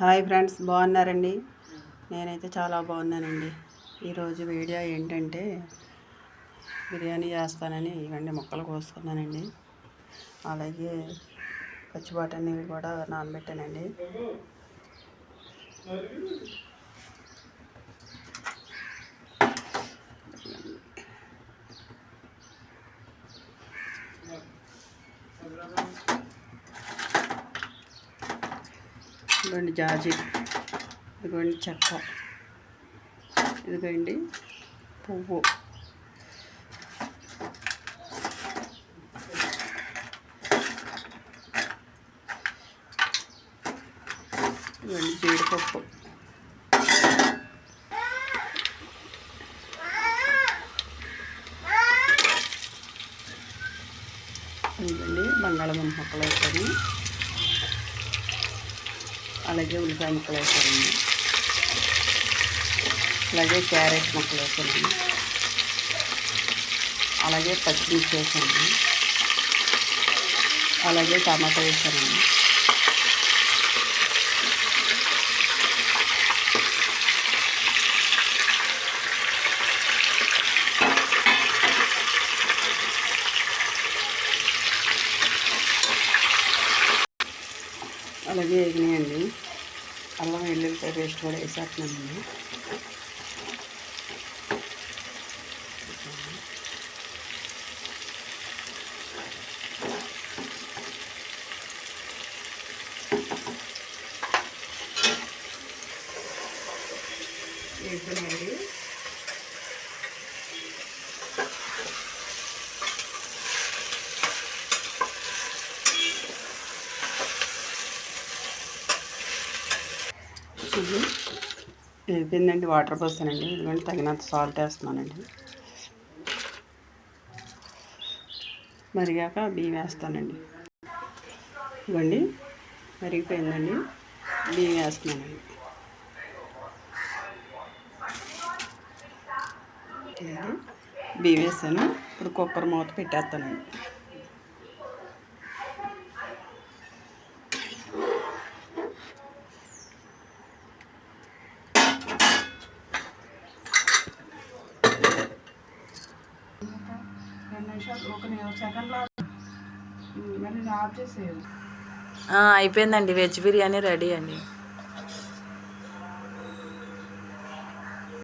Hi friends బాగున్నారండి? నేనైతే చాలా బాగున్నానండి. ఈరోజు వీడియో ఏంటంటే బిర్యానీ చేస్తానని ఇవన్నీ ముక్కలు కోసుకున్నానండి. అలాగే పచ్చిబాటని కూడా నానబెట్టానండి. ఇదిగోండి జాజి. ఇదిగోండి చెక్క. ఇదిగోండి పువ్వు. ఇదిగోండి జీడిపప్పు. ఇదిగోండి బంగాళదుంప మొక్కలు వేసుకొని అలాగే ఉల్లిపాయ ముక్కలు వేసానండి. అలాగే క్యారెట్ ముక్కలు వేసానండి. అలాగే పచ్చిమిర్చి వేసానండి. అలాగే టమాటా వేసానండి. అలాగే వేగినాయండి అల్లం వెల్లుల్లిపాయ పేస్ట్ కూడా వేసేస్తున్నానండి. వేస్తున్నాయండి ఇది. అయిపోయిందండి వాటర్ పోస్తానండి. ఎందుకంటే తగినంత సాల్ట్ వేస్తున్నానండి. మరిగాక బియ్యం వేస్తానండి. ఇవ్వండి. మరిగిపోయిందండి. బియ్యం వేస్తున్నానండి. బియ్యం వేసాను. ఇప్పుడు కుక్కర్ మూత పెట్టేస్తానండి రెండు నిమిషాలు ఒక సెకండ్లో ఆఫ్ అయిపోయిందండి. వెజ్ బిర్యానీ రెడీ అండి.